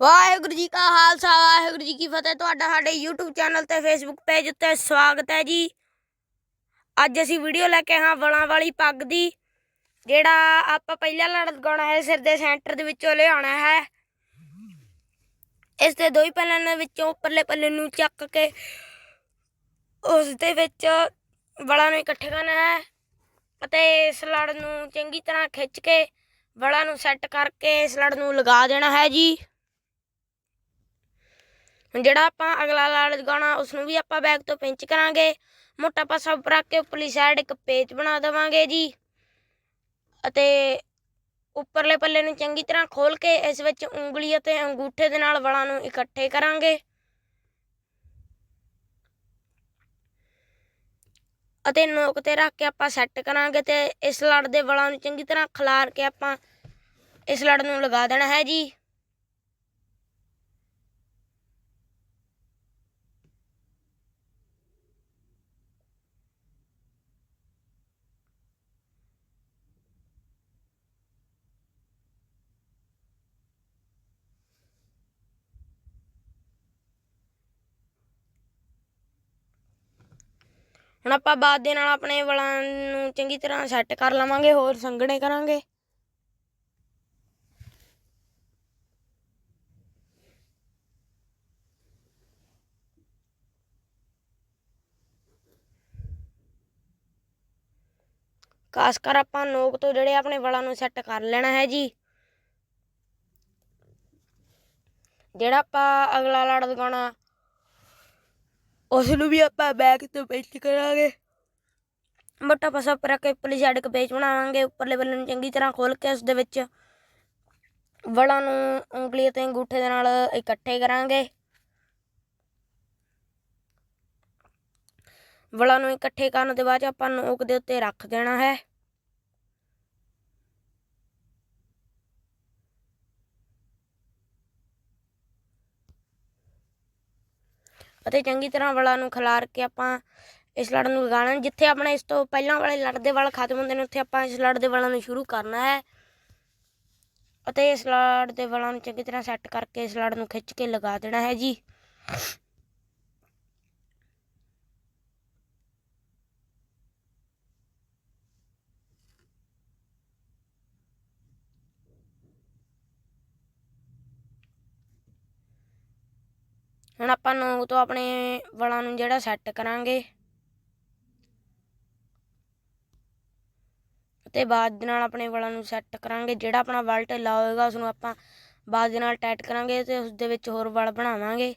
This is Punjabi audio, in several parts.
ਵਾਹਿਗੁਰੂ ਜੀ ਕਾ ਖਾਲਸਾ, ਵਾਹਿਗੁਰੂ ਜੀ ਕੀ ਫਤਿਹ। ਤੁਹਾਡਾ ਸਾਡੇ YouTube ਚੈਨਲ ਤੇ Facebook ਪੇਜ ਉੱਤੇ ਸਵਾਗਤ ਹੈ ਜੀ। ਅੱਜ ਅਸੀਂ ਵੀਡੀਓ ਲੈ ਕੇ ਹਾਂ ਵਲਾਂ ਵਾਲੀ ਪੱਗ ਦੀ, ਜਿਹੜਾ ਆਪਾਂ ਪਹਿਲਾਂ ਲੜ ਲਗਾਉਣਾ ਹੈ, ਸਿਰ ਦੇ ਸੈਂਟਰ ਦੇ ਵਿੱਚੋਂ ਲਿਆਉਣਾ ਹੈ। ਇਸ ਦੇ ਦੋ ਹੀ ਪੱਲਿਆਂ ਦੇ ਵਿੱਚੋਂ ਉੱਪਰਲੇ ਪੱਲੇ ਨੂੰ ਚੱਕ ਕੇ ਉਸ ਦੇ ਵਿੱਚ ਵਲਾਂ ਨੂੰ ਇਕੱਠੇ ਕਰਨਾ ਹੈ ਅਤੇ ਇਸ ਲੜ ਨੂੰ ਚੰਗੀ ਤਰ੍ਹਾਂ ਖਿੱਚ ਕੇ ਵਲਾਂ ਨੂੰ ਸੈੱਟ ਕਰਕੇ ਇਸ ਲੜ ਨੂੰ ਲਗਾ ਦੇਣਾ ਹੈ ਜੀ। ਹੁਣ ਜਿਹੜਾ ਆਪਾਂ ਅਗਲਾ ਲੜ ਲਗਾਉਣਾ ਉਸ ਨੂੰ ਵੀ ਆਪਾਂ ਬੈਕ ਤੋਂ ਪਿੰਚ ਕਰਾਂਗੇ। ਮੋਟਾ ਪਾਸਾ ਉੱਪਰ ਰੱਖ ਕੇ ਉੱਪਰਲੀ ਸਾਈਡ ਇੱਕ ਪੇਚ ਬਣਾ ਦੇਵਾਂਗੇ ਜੀ। ਅਤੇ ਉੱਪਰਲੇ ਪੱਲੇ ਨੂੰ ਚੰਗੀ ਤਰ੍ਹਾਂ ਖੋਲ ਕੇ ਇਸ ਵਿੱਚ ਉਂਗਲੀ ਅਤੇ ਅੰਗੂਠੇ ਦੇ ਨਾਲ ਵਲਾਂ ਨੂੰ ਇਕੱਠੇ ਕਰਾਂਗੇ। ਅਤੇ ਨੋਕ ਤੇ ਰੱਖ ਕੇ ਆਪਾਂ ਸੈੱਟ ਕਰਾਂਗੇ ਤੇ ਇਸ ਲੜ ਦੇ ਵਲਾਂ ਨੂੰ ਚੰਗੀ ਤਰ੍ਹਾਂ ਖਿਲਾਰ ਕੇ ਆਪਾਂ ਇਸ ਲੜ ਨੂੰ ਲਗਾ ਦੇਣਾ ਹੈ ਜੀ। ਹੁਣ ਆਪਾਂ ਬਾਅਦ ਦੇ ਨਾਲ ਆਪਣੇ ਵਾਲਾਂ ਨੂੰ ਚੰਗੀ ਤਰ੍ਹਾਂ ਸੈੱਟ ਕਰ ਲਵਾਂਗੇ, ਹੋਰ ਸੰਘਣੇ ਕਰਾਂਗੇ। ਖਾਸ ਕਰ ਆਪਾਂ ਨੋਕ ਤੋਂ ਜਿਹੜੇ ਆਪਣੇ ਵਾਲਾਂ ਨੂੰ ਸੈੱਟ ਕਰ ਲੈਣਾ ਹੈ ਜੀ। ਜਿਹੜਾ ਆਪਾਂ ਅਗਲਾ ਲੜ ਲਗਾਉਣਾ ਉਸ ਨੂੰ ਵੀ ਆਪਾਂ ਬੈਕ ਤੋਂ ਪੇਚ ਕਰਾਂਗੇ। ਮੋਟਾ ਪਾਸਾ ਉੱਪਰ ਕੇ ਉੱਪਰਲੀ ਸਾਈਡ ਇੱਕ ਪੇਚ ਬਣਾਵਾਂਗੇ, ਉੱਪਰਲੇ ਬੱਲੇ ਨੂੰ ਚੰਗੀ ਤਰ੍ਹਾਂ ਖੋਲ ਕੇ ਉਸ ਦੇ ਵਿੱਚ ਵਲਾਂ ਨੂੰ ਉਂਗਲੀ ਅਤੇ ਅੰਗੂਠੇ ਦੇ ਨਾਲ ਇਕੱਠੇ ਕਰਾਂਗੇ। ਵਲਾਂ ਨੂੰ ਇਕੱਠੇ ਕਰਨ ਦੇ ਬਾਅਦ 'ਚ ਆਪਾਂ ਨੋਕ ਦੇ ਉੱਤੇ ਰੱਖ ਦੇਣਾ ਹੈ। ਅਤੇ ਚੰਗੀ ਤਰ੍ਹਾਂ ਵਲਾਂ ਨੂੰ ਖਿਲਾਰ ਕੇ ਆਪਾਂ ਇਸ ਲੜ ਨੂੰ ਲਗਾਉਣਾ ਜਿੱਥੇ ਆਪਣਾ ਇਸ ਤੋਂ ਪਹਿਲਾਂ ਵਾਲੇ ਲੜ ਦੇ ਵਲ ਖਤਮ ਹੁੰਦੇ ਨੇ, ਉੱਥੇ ਆਪਾਂ ਇਸ ਲੜ ਦੇ ਵਲਾਂ ਨੂੰ ਸ਼ੁਰੂ ਕਰਨਾ ਹੈ। ਅਤੇ ਇਸ ਲੜ ਦੇ ਵਲਾਂ ਨੂੰ ਚੰਗੀ ਤਰ੍ਹਾਂ ਸੈੱਟ ਕਰਕੇ ਇਸ ਲੜ ਨੂੰ ਖਿੱਚ ਕੇ ਲਗਾ ਦੇਣਾ ਹੈ ਜੀ। ਹੁਣ ਆਪਾਂ ਨੋਕ ਤੋਂ ਆਪਣੇ ਵਾਲਾਂ ਨੂੰ ਜਿਹੜਾ ਸੈੱਟ ਕਰਾਂਗੇ। ਤੇ ਬਾਅਦ ਦੇ ਨਾਲ ਆਪਣੇ ਵਲਾਂ ਨੂੰ ਸੈੱਟ ਕਰਾਂਗੇ। ਜਿਹੜਾ ਆਪਣਾ ਵਲ ਢਿੱਲਾ ਹੋਏਗਾ ਉਸ ਨੂੰ ਆਪਾਂ ਬਾਅਦ ਦੇ ਨਾਲ ਟਾਈਟ ਕਰਾਂਗੇ ਤੇ ਉਸ ਦੇ ਵਿੱਚ ਹੋਰ ਵਲ ਬਣਾਵਾਂਗੇ।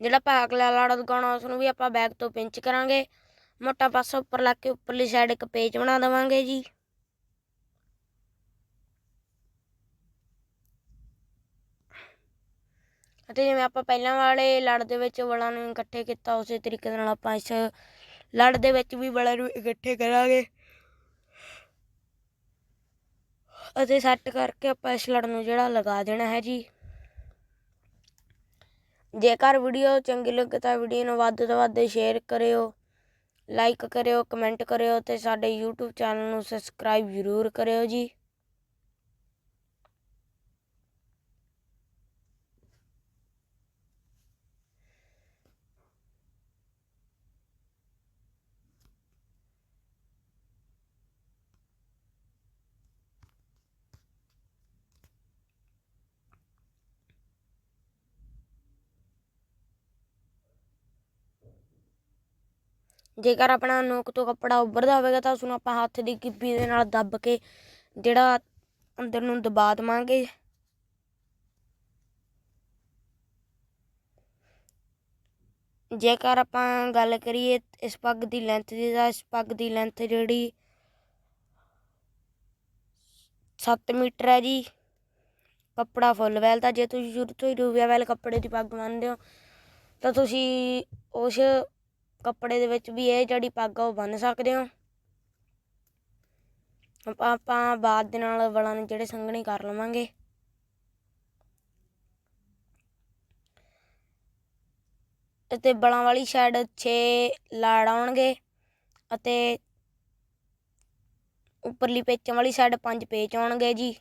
ਜਿਹੜਾ ਆਪਾਂ ਅਗਲਾ ਲੜ ਲਗਾਉਣਾ ਉਸ ਨੂੰ ਵੀ ਆਪਾਂ ਬੈਕ ਤੋਂ ਪਿੰਚ ਕਰਾਂਗੇ। ਮੋਟਾ ਪਾਸਾ ਉੱਪਰ ਲਾ ਕੇ ਉੱਪਰਲੀ ਸਾਈਡ ਇੱਕ ਪੇਜ ਬਣਾ ਦੇਵਾਂਗੇ ਜੀ। ਅਤੇ ਜਿਵੇਂ ਆਪਾਂ ਪਹਿਲਾਂ ਵਾਲੇ ਲੜ ਦੇ ਵਿੱਚ ਵਲਾਂ ਨੂੰ ਇਕੱਠੇ ਕੀਤਾ, ਉਸੇ ਤਰੀਕੇ ਨਾਲ ਆਪਾਂ ਇਸ ਲੜ ਦੇ ਵਿੱਚ ਵੀ ਵਲਾਂ ਨੂੰ ਇਕੱਠੇ ਕਰਾਂਗੇ। ਅਤੇ ਸੈੱਟ ਕਰਕੇ ਆਪਾਂ ਇਸ ਲੜ ਨੂੰ ਜਿਹੜਾ ਲਗਾ ਦੇਣਾ ਹੈ ਜੀ। ਜੇਕਰ ਵੀਡੀਓ ਚੰਗੀ ਲੱਗੇ ਤਾਂ ਵੀਡੀਓ ਨੂੰ ਵੱਧ ਤੋਂ ਵੱਧ ਸ਼ੇਅਰ ਕਰਿਓ। ਲਾਈਕ ਕਰਿਓ ਕਮੈਂਟ ਕਰਿਓ ਤੇ ਸਾਡੇ YouTube ਚੈਨਲ ਨੂੰ ਸਬਸਕ੍ਰਾਈਬ ਜ਼ਰੂਰ ਕਰਿਓ ਜੀ। ਜੇਕਰ ਆਪਣਾ ਨੋਕ ਤੋਂ ਕੱਪੜਾ ਉੱਭਰਦਾ ਹੋਵੇਗਾ ਤਾਂ ਉਸ ਨੂੰ ਆਪਾਂ ਹੱਥ ਦੀ ਕਿੱਪੀ ਦੇ ਨਾਲ ਦੱਬ ਕੇ ਜਿਹੜਾ ਅੰਦਰ ਨੂੰ ਦਬਾ ਦੇਵਾਂਗੇ। ਜੇਕਰ ਆਪਾਂ ਗੱਲ ਕਰੀਏ ਇਸ ਪੱਗ ਦੀ ਲੈਂਥ ਦੀ, ਤਾਂ ਇਸ ਪੱਗ ਦੀ ਲੈਂਥ ਜਿਹੜੀ 7 ਮੀਟਰ ਹੈ ਜੀ। ਕੱਪੜਾ ਫੁੱਲ ਵੈਲ ਦਾ ਜੇ ਤੁਸੀਂ ਸ਼ੁਰੂ ਤੋਂ ਹੀ ਰੂਬੀਆ ਵੈਲ ਕੱਪੜੇ ਦੀ ਪੱਗ ਮੰਨਦੇ ਹੋ, ਤਾਂ ਤੁਸੀਂ ਉਸ ਕੱਪੜੇ ਦੇ ਵਿੱਚ ਵੀ ਇਹ ਜਿਹੜੀ ਪੱਗ ਆ ਉਹ ਬੰਨ ਸਕਦੇ ਹੋ। ਆਪਾਂ ਆਪਾਂ ਬਾਅਦ ਦੇ ਨਾਲ ਵਲਾਂ ਨੂੰ ਜਿਹੜੇ ਸੰਘਣੇ ਕਰ ਲਵਾਂਗੇ। ਅਤੇ ਬਲਾਂ ਵਾਲੀ ਸਾਈਡ 6 ਲਾੜ ਆਉਣਗੇ ਅਤੇ ਉੱਪਰਲੀ ਪੇਚਾਂ ਵਾਲੀ ਸਾਈਡ 5 ਪੇਚ ਆਉਣਗੇ ਜੀ।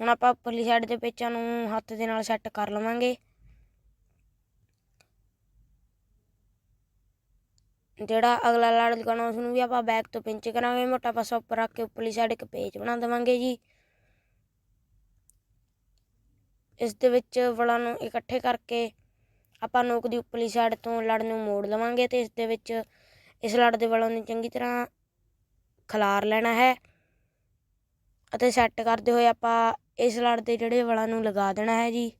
ਹੁਣ ਆਪਾਂ ਉੱਪਰਲੀ ਸਾਈਡ ਦੇ ਪੇਚਾਂ ਨੂੰ ਹੱਥ ਦੇ ਨਾਲ ਸੈੱਟ ਕਰ ਲਵਾਂਗੇ। ਜਿਹੜਾ ਅਗਲਾ ਲੜ ਲਗਾਉਣਾ ਉਸ ਨੂੰ ਵੀ ਆਪਾਂ ਬੈਕ ਤੋਂ ਪਿੰਚ ਕਰਾਂਗੇ, ਮੋਟਾ ਪਾਸਾ ਉੱਪਰ ਰੱਖ ਕੇ ਉੱਪਰਲੀ ਸਾਈਡ ਇੱਕ ਪੇਚ ਬਣਾ ਦੇਵਾਂਗੇ ਜੀ। ਇਸ ਦੇ ਵਿੱਚ ਵਲਾਂ ਨੂੰ ਇਕੱਠੇ ਕਰਕੇ ਆਪਾਂ ਨੋਕ ਦੀ ਉੱਪਰਲੀ ਸਾਈਡ ਤੋਂ ਲੜ ਨੂੰ ਮੋੜ ਲਵਾਂਗੇ ਤੇ ਇਸ ਦੇ ਵਿੱਚ ਇਸ ਲੜ ਦੇ ਵਲਾਂ ਨੂੰ ਚੰਗੀ ਤਰ੍ਹਾਂ ਖਲਾਰ ਲੈਣਾ ਹੈ। ਅਤੇ ਸੈੱਟ ਕਰਦੇ ਹੋਏ ਆਪਾਂ ਇਸ ਲੜ 'ਤੇ ਜਿਹੜੇ ਵਾਲਾਂ ਨੂੰ ਲਗਾ ਦੇਣਾ ਹੈ ਜੀ।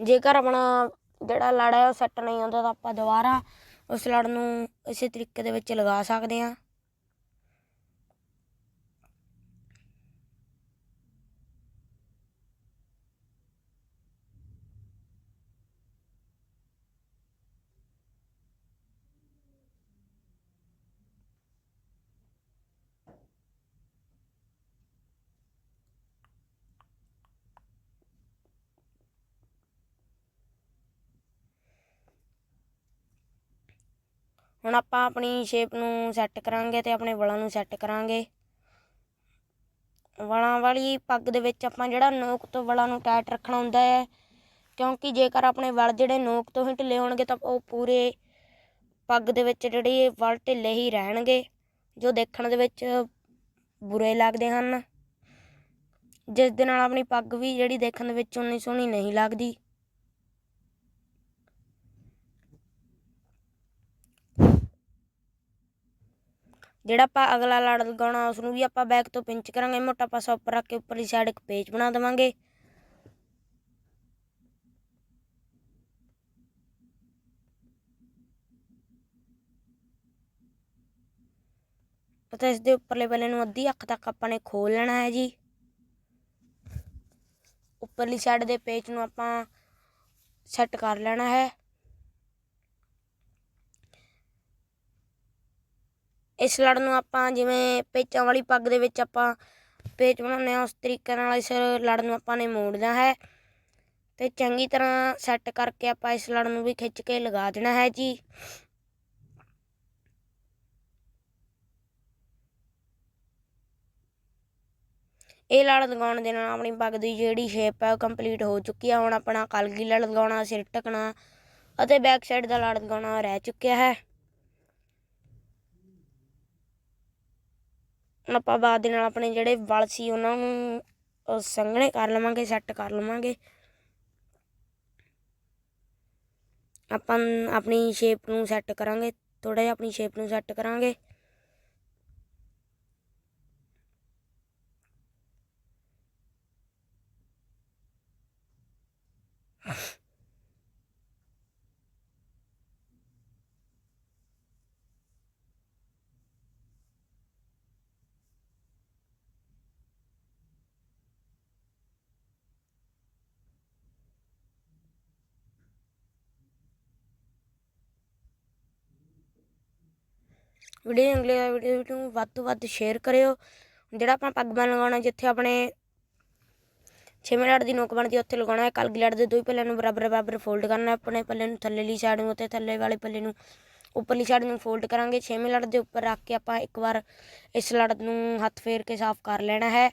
ਜੇਕਰ ਆਪਣਾ ਜਿਹੜਾ ਲੜ ਹੈ ਉਹ ਸੈੱਟ ਨਹੀਂ ਆਉਂਦਾ ਤਾਂ ਆਪਾਂ ਦੁਬਾਰਾ ਉਸ ਲੜ ਨੂੰ ਇਸੇ ਤਰੀਕੇ ਦੇ ਵਿੱਚ ਲਗਾ ਸਕਦੇ ਹਾਂ। ਹੁਣ ਆਪਾਂ ਆਪਣੀ ਸ਼ੇਪ ਨੂੰ ਸੈੱਟ ਕਰਾਂਗੇ ਤੇ ਆਪਣੇ ਵਲਾਂ ਨੂੰ ਸੈੱਟ ਕਰਾਂਗੇ। ਵਲਾਂ ਵਾਲੀ ਪੱਗ ਦੇ ਵਿੱਚ ਆਪਾਂ ਜਿਹੜਾ ਨੋਕ ਤੋਂ ਵਲਾਂ ਨੂੰ ਟਾਈਟ ਰੱਖਣਾ ਹੁੰਦਾ ਹੈ, ਕਿਉਂਕਿ ਜੇਕਰ ਆਪਣੇ ਵਲ ਜਿਹੜੇ ਨੋਕ ਤੋਂ ਹੀ ਢਿੱਲੇ ਹੋਣਗੇ ਤਾਂ ਉਹ ਪੂਰੇ ਪੱਗ ਦੇ ਵਿੱਚ ਜਿਹੜੇ ਵਲ ਢਿੱਲੇ ਹੀ ਰਹਿਣਗੇ, ਜੋ ਦੇਖਣ ਦੇ ਵਿੱਚ ਬੁਰੇ ਲੱਗਦੇ ਹਨ। ਜਿਸ ਦੇ ਨਾਲ ਆਪਣੀ ਪੱਗ ਵੀ ਜਿਹੜੀ ਦੇਖਣ ਦੇ ਵਿੱਚ ਉਨੀ ਸੋਹਣੀ ਨਹੀਂ ਲੱਗਦੀ। ਜਿਹੜਾ ਆਪਾਂ ਅਗਲਾ ਲੜ ਲਗਾਉਣਾ ਉਸ ਨੂੰ ਵੀ ਆਪਾਂ ਬੈਕ ਤੋਂ ਪਿੰਚ ਕਰਾਂਗੇ, ਮੋਟਾ ਪਾਸਾ ਉੱਪਰ ਰੱਖ ਕੇ ਉੱਪਰਲੀ ਸਾਈਡ ਇੱਕ ਪੇਜ ਬਣਾ ਦੇਵਾਂਗੇ। ਅਤੇ ਇਸ ਦੇ ਉੱਪਰਲੇ ਪੱਲੇ ਨੂੰ ਅੱਧੀ ਅੱਖ ਤੱਕ ਆਪਾਂ ਨੇ ਖੋਲ ਲੈਣਾ ਹੈ ਜੀ। ਉੱਪਰਲੀ ਸਾਈਡ ਦੇ ਪੇਜ ਨੂੰ ਆਪਾਂ ਸੈੱਟ ਕਰ ਲੈਣਾ ਹੈ। ਇਸ ਲੜ ਨੂੰ ਆਪਾਂ ਜਿਵੇਂ ਪੇਚਾਂ ਵਾਲੀ ਪੱਗ ਦੇ ਵਿੱਚ ਆਪਾਂ ਪੇਚ ਬਣਾਉਂਦੇ ਆ ਉਸ ਤਰੀਕੇ ਨਾਲ ਇਸ ਲੜ ਨੂੰ ਆਪਾਂ ਨੇ ਮੋੜਨਾ ਹੈ। ਤੇ ਚੰਗੀ ਤਰ੍ਹਾਂ ਸੈੱਟ ਕਰਕੇ ਆਪਾਂ ਇਸ ਲੜ ਨੂੰ ਵੀ ਖਿੱਚ ਕੇ ਲਗਾ ਦੇਣਾ ਹੈ ਜੀ। ਇਹ ਲੜ ਲਗਾਉਣ ਦੇ ਨਾਲ ਆਪਣੀ ਪੱਗ ਦੀ ਜਿਹੜੀ ਸ਼ੇਪ ਹੈ ਉਹ ਕੰਪਲੀਟ ਹੋ ਚੁੱਕੀ ਹੈ। ਹੁਣ ਆਪਣਾ ਕਲਗੀ ਲੜ ਲਗਾਉਣਾ, ਸਿਰ ਟਕਣਾ ਅਤੇ ਬੈਕ ਸਾਈਡ ਦਾ ਲੜ ਲਗਾਉਣਾ ਰਹਿ ਚੁੱਕਿਆ ਹੈ। ਆਪਾਂ ਬਾਅਦ ਦੇ ਨਾਲ ਆਪਣੇ ਜਿਹੜੇ ਵਲ ਸੀ ਉਹਨਾਂ ਨੂੰ ਸੰਘਣੇ ਕਰ ਲਵਾਂਗੇ ਸੈੱਟ ਕਰ ਲਵਾਂਗੇ। ਆਪਾਂ ਆਪਣੀ ਸ਼ੇਪ ਨੂੰ ਸੈੱਟ ਕਰਾਂਗੇ ਥੋੜਾ ਜਿਹਾ ਆਪਣੀ ਸ਼ੇਪ ਨੂੰ ਸੈੱਟ ਕਰਾਂਗੇ। ਵੀਡੀਓ ਅਗਲੇ ਵੀਡੀਓ ਨੂੰ ਵੱਧ ਤੋਂ ਵੱਧ ਸ਼ੇਅਰ ਕਰਿਓ। ਜਿਹੜਾ ਆਪਾਂ ਪੱਗ ਬੰਨ ਲਗਾਉਣਾ, ਜਿੱਥੇ ਆਪਣੇ ਛੇਵੇਂ ਲੜ ਦੀ ਨੋਕ ਬਣਦੀ ਉੱਥੇ ਲਗਾਉਣਾ ਹੈ। ਕਲਗੀ ਲੜ ਦੇ ਦੋਈ ਪੱਲਿਆਂ ਨੂੰ ਬਰਾਬਰ ਬਰਾਬਰ ਫੋਲਡ ਕਰਨਾ ਆਪਣੇ ਪੱਲੇ ਨੂੰ ਥੱਲੇਲੀ ਸਾਈਡ ਨੂੰ ਅਤੇ ਥੱਲੇ ਵਾਲੇ ਪੱਲੇ ਨੂੰ ਉੱਪਰਲੀ ਸਾਈਡ ਨੂੰ ਫੋਲਡ ਕਰਾਂਗੇ। ਛੇਵੇਂ ਲੜ ਦੇ ਉੱਪਰ ਰੱਖ ਕੇ ਆਪਾਂ ਇੱਕ ਵਾਰ ਇਸ ਲੜ ਨੂੰ ਹੱਥ ਫੇਰ ਕੇ ਸਾਫ਼ ਕਰ ਲੈਣਾ ਹੈ।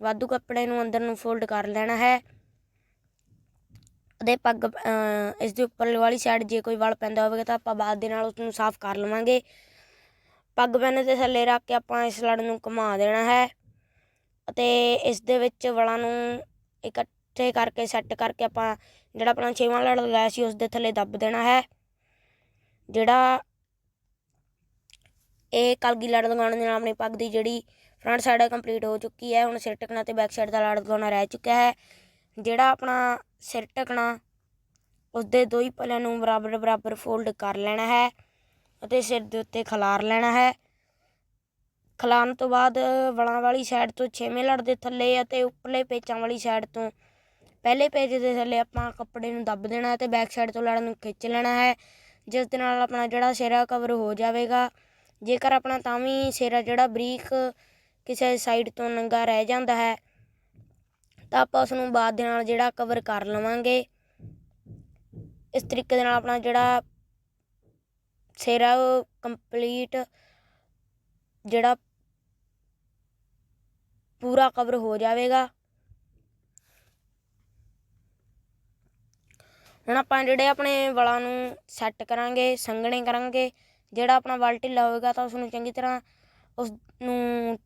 ਵਾਧੂ ਕੱਪੜੇ ਨੂੰ ਅੰਦਰ ਨੂੰ ਫੋਲਡ ਕਰ ਲੈਣਾ ਹੈ। ਦੇ ਪੱਗ ਇਸ ਦੇ ਉੱਪਰਲੀ ਵਾਲੀ ਸਾਈਡ ਜੇ ਕੋਈ ਵਲ ਪੈਂਦਾ ਹੋਵੇਗਾ ਤਾਂ ਆਪਾਂ ਬਾਅਦ ਦੇ ਨਾਲ ਉਸ ਨੂੰ ਸਾਫ਼ ਕਰ ਲਵਾਂਗੇ। ਪੱਗ ਬੰਨ ਦੇ ਥੱਲੇ ਰੱਖ ਕੇ ਆਪਾਂ ਇਸ ਲੜ ਨੂੰ ਘੁਮਾ ਦੇਣਾ ਹੈ ਅਤੇ ਇਸ ਦੇ ਵਿੱਚ ਵਲਾਂ ਨੂੰ ਇਕੱਠੇ ਕਰਕੇ ਸੈੱਟ ਕਰਕੇ ਆਪਾਂ ਜਿਹੜਾ ਆਪਣਾ ਛੇਵਾਂ ਲੜ ਲਗਾਇਆ ਸੀ ਉਸ ਦੇ ਥੱਲੇ ਦੱਬ ਦੇਣਾ ਹੈ। ਜਿਹੜਾ ਇਹ ਕਲਗੀ ਲੜ ਲਗਾਉਣ ਦੇ ਨਾਲ ਆਪਣੀ ਪੱਗ ਦੀ ਜਿਹੜੀ ਫਰੰਟ ਸਾਈਡ ਹੈ ਕੰਪਲੀਟ ਹੋ ਚੁੱਕੀ ਹੈ, ਹੁਣ ਸਿਰ ਟਕਣਾ ਤੇ ਬੈਕ ਸਾਈਡ ਦਾ ਲੜ ਲਗਾਉਣਾ ਰਹਿ ਚੁੱਕਿਆ ਹੈ। ਜਿਹੜਾ ਆਪਣਾ ਸਿਰ ਢਕਣਾ, ਉਸ ਦੇ ਦੋ ਹੀ ਪਲਿਆਂ ਨੂੰ ਬਰਾਬਰ ਬਰਾਬਰ ਫੋਲਡ ਕਰ ਲੈਣਾ ਹੈ। ਅਤੇ ਸਿਰ ਦੇ ਉੱਤੇ ਖਲਾਰ ਲੈਣਾ ਹੈ। ਖਿਲਾਰਨ ਤੋਂ ਬਾਅਦ ਵਲਾਂ ਵਾਲੀ ਸਾਈਡ ਤੋਂ ਛੇਵੇਂ ਲੜ ਦੇ ਥੱਲੇ ਅਤੇ ਉੱਪਰਲੇ ਪੇਚਾਂ ਵਾਲੀ ਸਾਈਡ ਤੋਂ ਪਹਿਲੇ ਪੇਚ ਦੇ ਥੱਲੇ ਆਪਾਂ ਕੱਪੜੇ ਨੂੰ ਦੱਬ ਦੇਣਾ ਹੈ ਤੇ ਬੈਕ ਸਾਈਡ ਤੋਂ ਲੜ ਨੂੰ ਖਿੱਚ ਲੈਣਾ ਹੈ। ਜਿਸ ਦੇ ਨਾਲ ਆਪਣਾ ਜਿਹੜਾ ਸਿਰਾ ਕਵਰ ਹੋ ਜਾਵੇਗਾ। ਜੇਕਰ ਆਪਣਾ ਤਾਂ ਵੀ ਸਿਰਾ ਜਿਹੜਾ ਬਰੀਕ ਕਿਸੇ ਸਾਈਡ ਤੋਂ ਨੰਗਾ ਰਹਿ ਜਾਂਦਾ ਹੈ, ਤਾਂ ਆਪਾਂ ਉਸ ਨੂੰ ਬਾਅਦ ਦੇ ਨਾਲ ਜਿਹੜਾ ਕਵਰ ਕਰ ਲਵਾਂਗੇ। ਇਸ ਤਰੀਕੇ ਦੇ ਨਾਲ ਆਪਣਾ ਜਿਹੜਾ ਸਿਰਾ ਕੰਪਲੀਟ ਜਿਹੜਾ ਪੂਰਾ ਕਵਰ ਹੋ ਜਾਵੇਗਾ। ਹੁਣ ਆਪਾਂ ਜਿਹੜੇ ਆਪਣੇ ਵਾਲਾਂ ਨੂੰ ਸੈੱਟ ਕਰਾਂਗੇ, ਸੰਘਣੇ ਕਰਾਂਗੇ, ਜਿਹੜਾ ਆਪਣਾ ਵਲ ਢਿੱਲਾ ਹੋਵੇਗਾ ਤਾਂ ਉਸ ਨੂੰ ਚੰਗੀ ਤਰ੍ਹਾਂ ਉਸ ਨੂੰ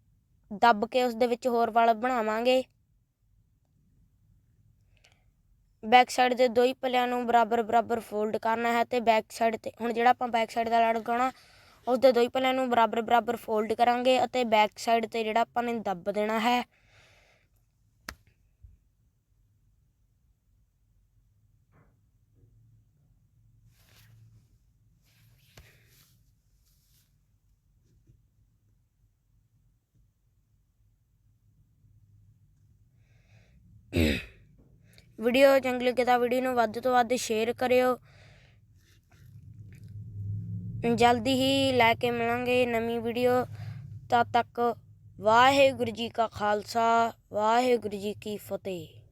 ਦੱਬ ਕੇ ਉਸ ਦੇ ਵਿੱਚ ਹੋਰ ਵਲ ਬਣਾਵਾਂਗੇ। ਬੈਕ ਸਾਈਡ ਦੇ ਦੋ ਹੀ ਪੱਲਿਆਂ ਨੂੰ ਬਰਾਬਰ ਬਰਾਬਰ ਫੋਲਡ ਕਰਨਾ ਹੈ ਤੇ ਬੈਕ ਸਾਈਡ ਤੇ, ਹੁਣ ਜਿਹੜਾ ਆਪਾਂ ਬੈਕ ਸਾਈਡ ਦਾ ਲੜ ਲਗਾਉਣਾ ਉਸ ਦੇ ਦੋ ਹੀ ਪੱਲਿਆਂ ਨੂੰ ਬਰਾਬਰ ਬਰਾਬਰ ਫੋਲਡ ਕਰਾਂਗੇ ਅਤੇ ਬੈਕ ਸਾਈਡ ਤੇ ਜਿਹੜਾ ਆਪਾਂ ਨੇ ਦੱਬ ਦੇਣਾ ਹੈ। ਵੀਡੀਓ ਚੰਗੀ ਲੱਗੇ ਤਾਂ ਵੀਡੀਓ ਨੂੰ ਵੱਧ ਤੋਂ ਵੱਧ ਸ਼ੇਅਰ ਕਰਿਓ। ਜਲਦੀ ਹੀ ਲੈ ਕੇ ਮਿਲਾਂਗੇ ਨਵੀਂ ਵੀਡੀਓ ਤਦ ਤੱਕ ਵਾਹਿਗੁਰੂ ਜੀ ਕਾ ਖਾਲਸਾ, ਵਾਹਿਗੁਰੂ ਜੀ ਕੀ ਫਤਿਹ।